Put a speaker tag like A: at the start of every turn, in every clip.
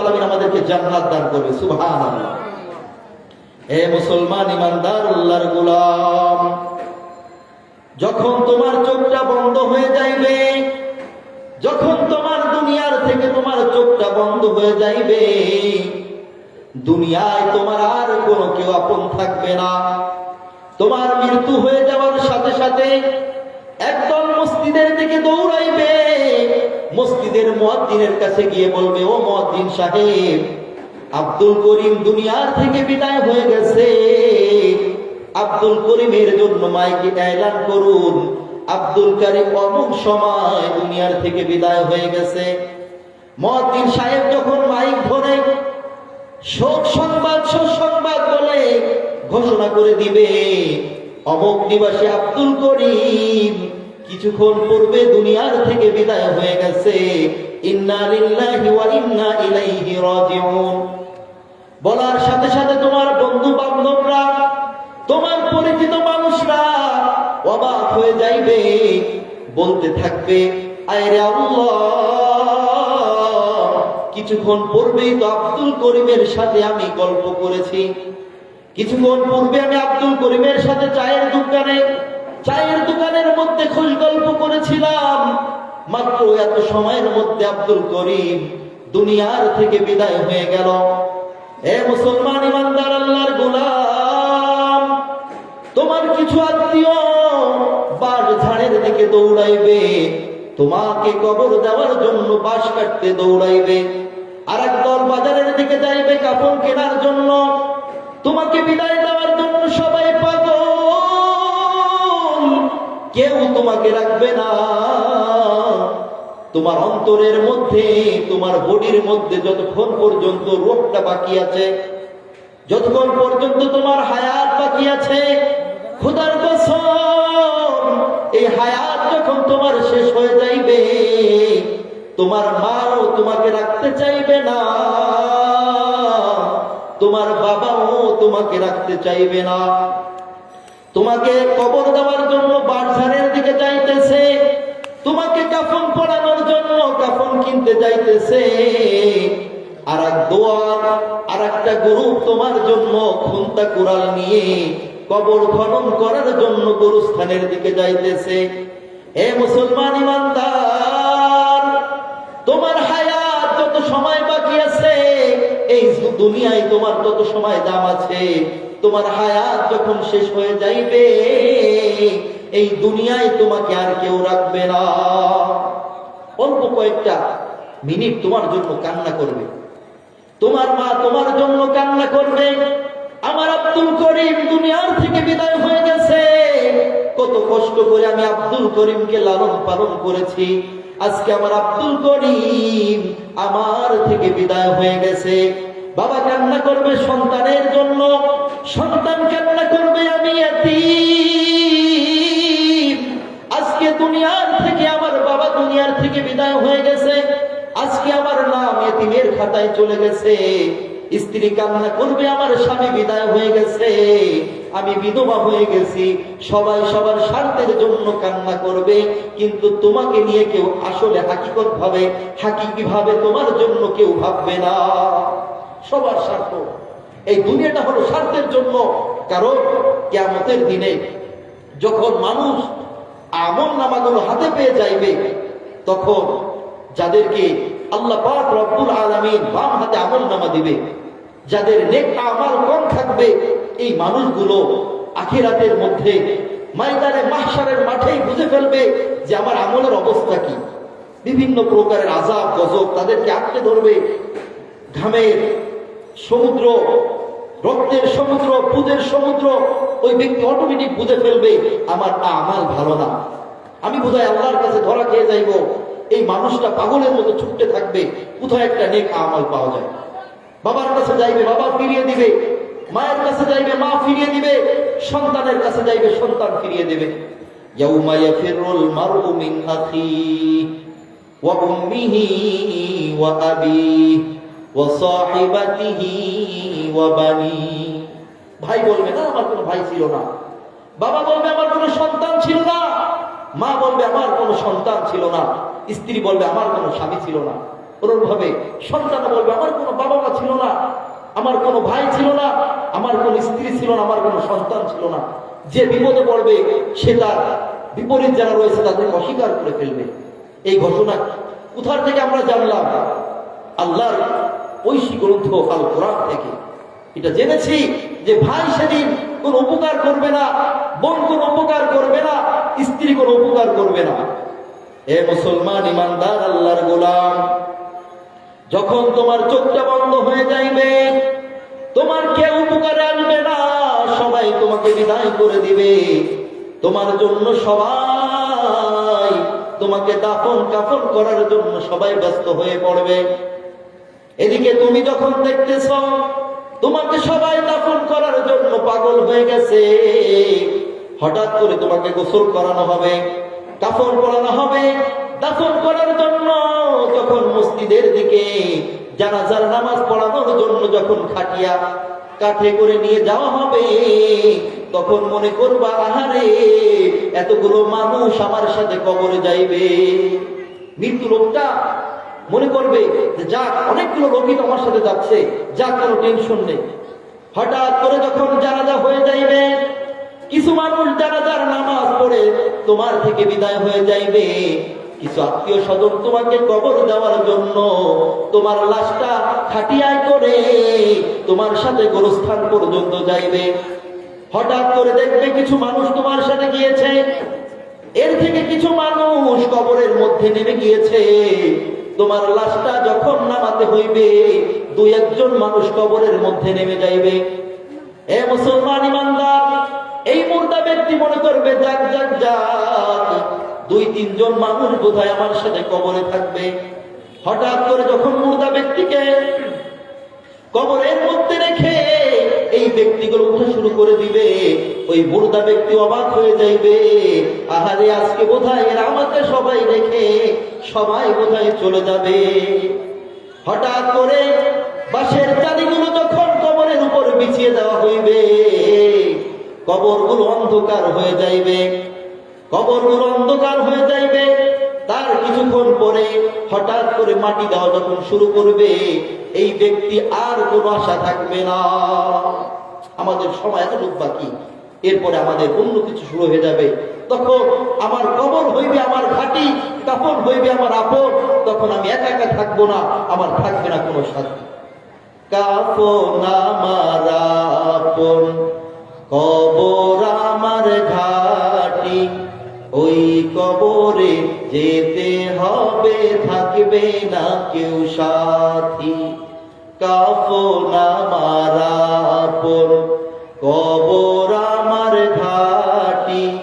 A: আলামিন আমাদেরকে জান্নাত দান করবে, সুবহানাল্লাহ। হে মুসলমান ইমানদার, আল্লাহর গোলাম, যখন তোমার চোখটা বন্ধ হয়ে যাইবে, যখন তোমার দুনিয়ার থেকে তোমার চোখটা বন্ধ হয়ে যাইবে, দুনিয়ায় তোমার আর কোনো কেউ আপন থাকবে না। তোমার মৃত্যু হয়ে যাওয়ার সাথে সাথে একদল মসজিদের দিকে দৌড়াইবে মসজিদের মুয়াজ্জিনের কাছে গিয়ে বলবে, ও মুয়াজ্জিন সাহেব, আব্দুল করিম দুনিয়ার থেকে বিদায় হয়ে গেছে। আব্দুল করিমের জন্য মাইকে এলান করুন। আব্দুল কারিম অমুক সময় দুনিয়ার থেকে বিদায় হয়ে গেছে। মুয়াজ্জিন সাহেব যখন মাইক ধরে, শোক সংবাদ সুসংবাদ বলে ঘোষণা করে দিবে, অমুক নিবাসী আব্দুল করিম কিছুক্ষণ পূর্বে দুনিয়ার থেকে বিদায় হয়ে গেছে। বলার সাথে সাথে তোমার বন্ধু বান্ধবরা তোমার পরিচিত মানুষরা অবাক হয়ে যাইবে, বলতে থাকবে, আয়রে কিছুক্ষণ পূর্বেই তো আব্দুল করিমের সাথে আমি গল্প করেছি। কিছুক্ষণ পূর্বে আমি আব্দুল করিমের সাথে চায়ের দোকানে চায়ের দোকানের মধ্যে খোঁজ গল্প করেছিলাম। মাত্র এত সময়ের মধ্যে আব্দুল করিম দুনিয়ার থেকে বিদায় হয়ে গেল। এ মুসলমান ইমানদার আল্লাহর গোলাম, তোমার কিছু আত্মীয় বাস ঝাড়ের দিকে দৌড়াইবে, তোমাকে কবর দেওয়ার জন্য বাস কাটতে দৌড়াইবে। আর দল বাজারের দিকে যাইবে কাপড় কেনার জন্য। তোমাকে বিদায় দেওয়ার কেউ তোমাকে রাখবে না। তোমার অন্তরের মধ্যে, তোমার বডির মধ্যে যতক্ষণ পর্যন্ত রোগটা বাকি আছে, যতক্ষণ পর্যন্ত তোমার হায়াত বাকি আছে, খুদার এই হায়াত যখন তোমার শেষ হয়ে যাইবে, তোমার মাও তোমাকে রাখতে চাইবে না। তোমার বাবাও তোমাকে রাখতে চাইবে না। তোমাকে কবর দেওয়ার জন্য বাড়ঝাড়ের দিকে যাইতেছে। তোমাকে কাফন পড়ানোর জন্য কাফন কিনতে যাইতেছে। আর এক দোয়ার আর একটা গ্রুপ তোমার জন্য খুন্তা কুড়াল নিয়ে কবর খনন করার জন্য গরুস্থানের দিকে যাইতেছে। হে মুসলমান ইমানদার দুনিয়ায় তোমার তত সময় দাম আছে? তোমার হায়াত যখন শেষ হয়ে যাইবে, এই দুনিয়ায় তোমাকে আর কেউ রাখবে না। অল্প কয়েকটা মিনিট তোমার জন্য কান্না করবে। তোমার মা তোমার জন্য কান্না করবে। আমার আব্দুল করিম দুনিয়ার থেকে বিদায় হয়ে গেছে। কত কষ্ট করে আমি আব্দুল করিমকে লালন পালন করেছি। আজকে আমার আব্দুল করিম আমার থেকে বিদায় হয়ে গেছে। বাবা কান্না করবে সন্তানের জন্য, সন্তান কান্না করবে আমি এতিম। আজকে দুনিয়ার থেকে আমার বাবা দুনিয়ার থেকে বিদায় হয়ে গেছে। আজকে আমার নাম এতিমের খাতায় চলে গেছে। স্ত্রী কান্না করবে, আমার স্বামী বিদায় হয়ে গেছে। আমি বিধবা হয়ে গেছি। সবাই সবার স্বার্থের জন্য কান্না করবে, কিন্তু তোমাকে নিয়ে কেউ আসলে হাকিকত ভাবে হাকিকি ভাবে তোমার জন্য কেউ ভাববে না। সবার স্বার্থ। এই দুনিয়াটা হলো স্বার্থের জন্য, কারণ কেমতের দিনে যখন মানুষ আমল নামাগুলো হাতে পেয়ে যাইবে, তখন যাদেরকে আল্লাহ পাক রব্বুল আলামিন বাম হাতে আমল নামা দিবে, যাদের নেক আমল কম থাকবে, এই মানুষগুলো আখিরাতের মধ্যে ময়দানে মাহশারের মাঠেই বুঝে ফেলবে যে আমার আমলের অবস্থা কি। বিভিন্ন প্রকারের আজাব গজব তাদেরকে আঁকড়ে ধরবে, ঘামের সমুদ্র, রক্তের সমুদ্র পুদের সমুদ্র, ওই ব্যক্তি অটোমেটিক বুঝে ফেলবে, আমার আমাল ভালো না। আমি বোধহয় আল্লাহর কাছে ধরা খেয়ে যাইব। এই মানুষটা পাগলের মতো ছুটতে থাকবে। কোথায় একটা নেক আমাল পাওয়া যায়? বাবার কাছে যাইবে, বাবা ফিরিয়ে দিবে। মায়ের কাছে যাইবে, মা ফিরিয়ে দিবে। সন্তানের কাছে যাইবে, সন্তান ফিরিয়ে দেবে। ওয়া ভাই বলবে, না, আমার কোনো ভাই ছিল না। বাবা বলবে, আমার কোনো সন্তান ছিল না। মা বলবে, আমার কোনো সন্তান ছিল না। স্ত্রী বলবে, আমার কোনো স্বামী ছিল না। ওরকম ভাবে সন্তান বলবে, আমার কোনো বাবা মা ছিল না। আমার কোনো ভাই ছিল না। আমার কোনো স্ত্রী ছিল না। আমার কোনো সন্তান ছিল না। যে বিপদে পড়বে, সে তার বিপরীত যারা রয়েছে, তাদেরকে অস্বীকার করে ফেলবে। এই ঘটনা কোথার থেকে আমরা জানলাম? আল্লাহর ঐশী গ্রন্থ আল কোরআন থেকে। এটা জেনেছি যে ভাই সেদিন কোন উপকার করবে না, বোন কোন উপকার করবে না, স্ত্রী কোন উপকার করবে না। এ মুসলমান ইমানদার আল্লাহর গোলাম, যখন তোমার চোখটা বন্ধ হয়ে যাইবে, তোমার কেউ উপকারে আসবে না, সবাই তোমাকে বিদায় করে দিবে। তোমার জন্য সবাই তোমাকে দাফন কাফন করার জন্য সবাই ব্যস্ত হয়ে পড়বে। এদিকে তুমি যখন দেখতেছ, তোমাকে সবাই দাফন করার জন্য পাগল হয়ে গেছে। হঠাৎ করে তোমাকে গোসল করানো হবে, কাফন পরানো হবে। দাফন করার জন্য যখন মসজিদের দিকে যারা জানাজার নামাজ পড়ানোর জন্য যখন খাটিয়া কাঠে করে নিয়ে যাওয়া হবে, তখন মনে করবা, আহারে, এতগুলো মানুষ আমার সাথে কবরে যাইবে। মৃত্যু লোকটা মনে করবে যে যাক অনেকগুলো তো আমার সাথে যাচ্ছে যাক কোনো টেনশন নেই। হঠাৎ করে যখন জানাজা হয়ে যাইবে, কিছু মানুষ জানাজার নামাজ পড়ে তোমার থেকে বিদায় হয়ে যাইবে। কিছু আত্মীয় স্বজন তোমাকে কবর দেওয়ার জন্য তোমার লাশটা খাটিয়ায় করে তোমার সাথে গোরস্থান পর্যন্ত যাইবে। হঠাৎ করে দেখবে কিছু মানুষ তোমার সাথে গিয়েছে। এর থেকে কিছু মানুষ কবরের মধ্যে নেমে গিয়েছে। তোমার লাশটা যখন নামাতে হইবে, দুই একজন মানুষ কবরের মধ্যে নেমে যাইবে। এ মুসলমান ইমানদার, এই মুর্দা ব্যক্তি মনে করবে, যাক যাক যাক, দুই, তিনজন মানুষ বোধহয় আমার সাথে কবরে থাকবে। হঠাৎ করে যখন মুর্দা ব্যক্তিকে কবরের মধ্যে ব্যক্তিগুলো উঠা শুরু করে দিবে। ওই মুর্দা ব্যক্তি অবাক হয়ে যাইবে। আহারে, আজকে বোধহয় এরা আমাকে সবাই রেখে সবাই বোধহয় চলে যাবে। হঠাৎ করে বাঁশের চালিগুলো যখন কবরের উপর বিছিয়ে দেওয়া হইবে, কবরগুলো অন্ধকার হয়ে যাইবে। কবরগুলো অন্ধকার হয়ে যাইবে। তার কিছুক্ষণ পরে হঠাৎ করে মাটি দেওয়া যখন শুরু করবে, এই ব্যক্তি আর কোনো আশা থাকবে না। আমাদের সময় এতটুক বাকি, এরপরে আমাদের অন্য কিছু শুরু হয়ে যাবে। তখন আমার কবর হইবে আমার ঘাটি কাপড় হইবে আমার আপন, তখন আমি একা একা থাকব না, আমার থাকবে না কোনো সাথী কাপন আমার আপন, কবর আমার ঘাটি, ওই কবরে যেতে হবে, থাকবে না কেউ সাথী। কাফন আমার আপন। কবর আমার ঘাটি,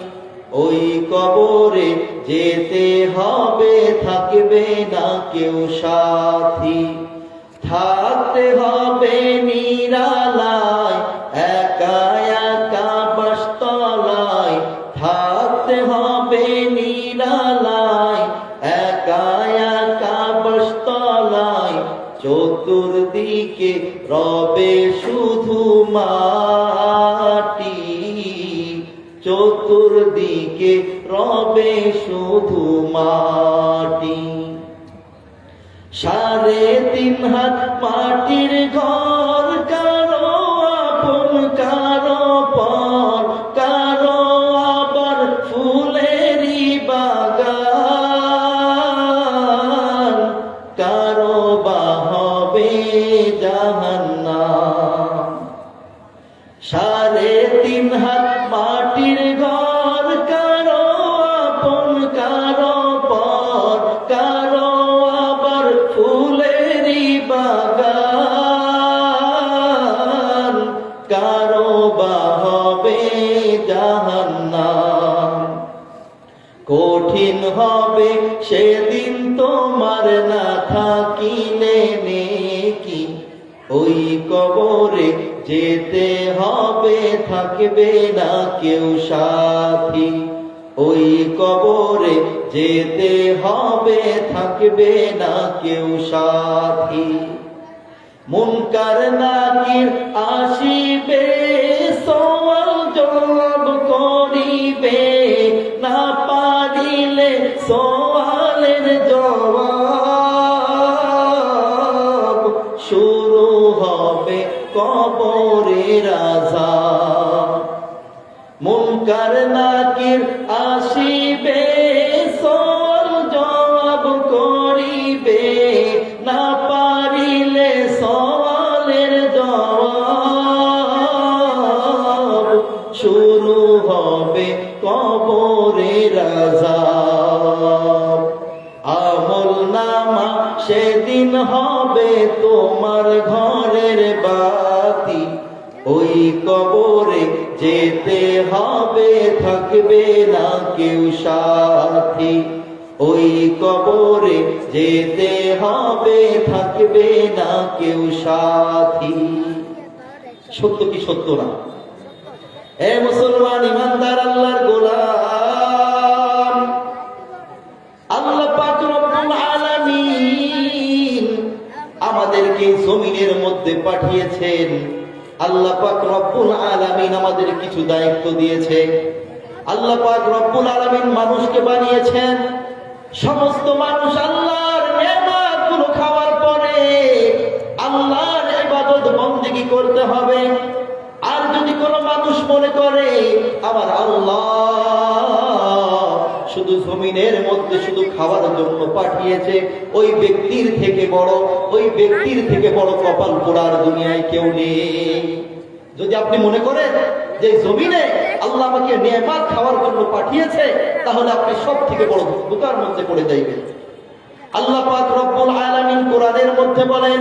A: ওই কবরে যেতে হবে, থাকবে না কেউ সাথী। থাকতে হবে নিরালায়, একা একা বাসতলায়। থাকতে হবে নিরালায়, একা একা বাসতলায়। চতুর্দিকে রবে শুধু মাটি। চতুর্দিকে রবে শুধু মাটি। সাড়ে তিন হাত মাটির ঘর হবে, সেদিন তোমার না থাকিলে নেকি? ওই কবরে যেতে হবে, থাকবে না কেউ সাথী। ওই কবরে যেতে হবে, থাকবে না কেউ সাথী। মুনকার নাকির আসিবে, সওয়াল জবাব করিবে। সওয়ালের শুরু হবে কবরের আজাব মুনকার নাকির আসিবে জবাব না পারিলে সওয়ালের জবাব শুরু হবে কবরের আজাব হবে তোমার ঘরের বাতি। ওই কবরে যেতে হবে, থাকবে না কেউ সাথী। ওই কবরে যেতে হবে, থাকবে না কেউ সাথী। সত্য কি সত্য না? এ মুসলমান, ইমানদার, আল্লাহর গোলাম। আমাদেরকে জমিনের মধ্যে পাঠিয়েছেন। আল্লাহ পাক রব্বুল আলামিন আমাদের কিছু দায়িত্ব দিয়েছে। আল্লাহ পাক রব্বুল আলামিন মানুষকে বানিয়েছেন। সমস্ত মানুষ আল্লাহর নেয়ামতগুলো খাওয়ার পরে আল্লাহর ইবাদত বন্দেগী করতে হবে। আর যদি কোনো মানুষ মনে করে, আমার আল্লাহ শুধু জমিনের মধ্যে শুধু খাওয়ার জন্য পাঠিয়েছে, ওই ব্যক্তির থেকে বড়, ওই ব্যক্তির থেকে বড় কপাল পোড়ার দুনিয়ায় কেউ নেই। যদি আপনি মনে করেন যে জমিনে আল্লাহ আমাকে নেমাত খাওয়ার জন্য পাঠিয়েছে, তাহলে আপনি সব থেকে বড় বোকার মধ্যে পড়ে যাইবেন। আল্লাহ পাক রব্বুল আলামিন কোরআনের মধ্যে বলেন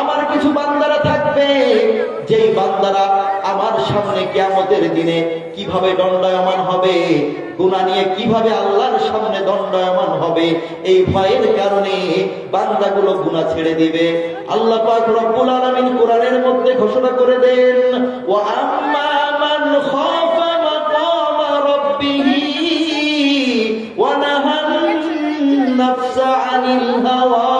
A: আমার কিছু বান্দারা থাকবে। যেই বান্দারা আমার সামনে কিয়ামতের দিনে কীভাবে দণ্ডায়মান হবে, গুনাহ নিয়ে কীভাবে আল্লাহর সামনে দণ্ডায়মান হবে, এই ভয়ের কারণে বান্দাগুলো গুনাহ ছেড়ে দিবে। আল্লাহ পাক রব্বুল আলামিন কোরআনের মধ্যে ঘোষণা করে দেন, ওয়া আম্মা মান আনিল হাওয়া।